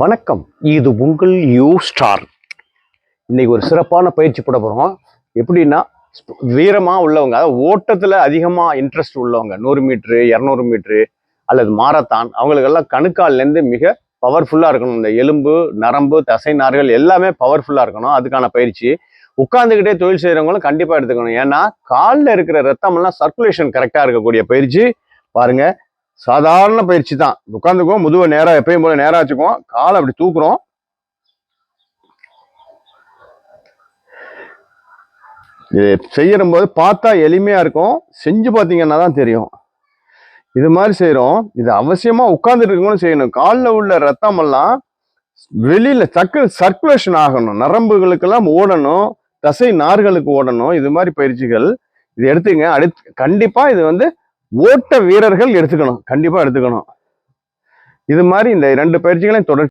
வணக்கம். இது உங்கள் யூ ஸ்டார் இன்னைக்கு ஒரு சிறப்பான பயிற்சி போட போகிறோம் எப்படின்னா வீரமாக உள்ளவங்க அதாவது ஓட்டத்தில் அதிகமாக இன்ட்ரெஸ்ட் உள்ளவங்க நூறு மீட்ரு இரநூறு மீட்ரு அல்லது மாரத்தான் அவங்களுக்கெல்லாம் கணுக்கால்லேருந்து மிக பவர்ஃபுல்லாக இருக்கணும். இந்த எலும்பு நரம்பு தசை நார்கள் எல்லாமே பவர்ஃபுல்லாக இருக்கணும். அதுக்கான பயிற்சி. உட்காந்துக்கிட்டே தொழில் செய்கிறவங்களும் கண்டிப்பாக எடுத்துக்கணும். ஏன்னா காலில் இருக்கிற ரத்தமெல்லாம் சர்க்குலேஷன் கரெக்டாக இருக்கக்கூடிய பயிற்சி. பாருங்கள் சாதாரண பயிற்சி தான். உட்காந்துக்குவோம் முதுவை நேராக எப்பயும் போல நேராக வச்சுக்குவோம். காலை அப்படி தூக்குறோம். இது செய்யற போது பார்த்தா எளிமையா இருக்கும். செஞ்சு பார்த்தீங்கன்னா தான் தெரியும். இது மாதிரி செய்கிறோம் இது அவசியமா உட்கார்ந்துட்டு இருக்கணும்னு செய்யணும். காலில் உள்ள ரத்தம் எல்லாம் வெளியில சக்கு சர்க்குலேஷன் ஆகணும். நரம்புகளுக்கெல்லாம் ஓடணும். தசை நார்களுக்கு ஓடணும். இது மாதிரி பயிற்சிகள். இது எடுத்துங்க. அடுத்து கண்டிப்பா இது வந்து ஓட்ட வீரர்கள் எடுத்துக்கணும். கண்டிப்பா எடுத்துக்கணும். இது மாதிரி இந்த ரெண்டு பயிற்சிகளையும் தொடர்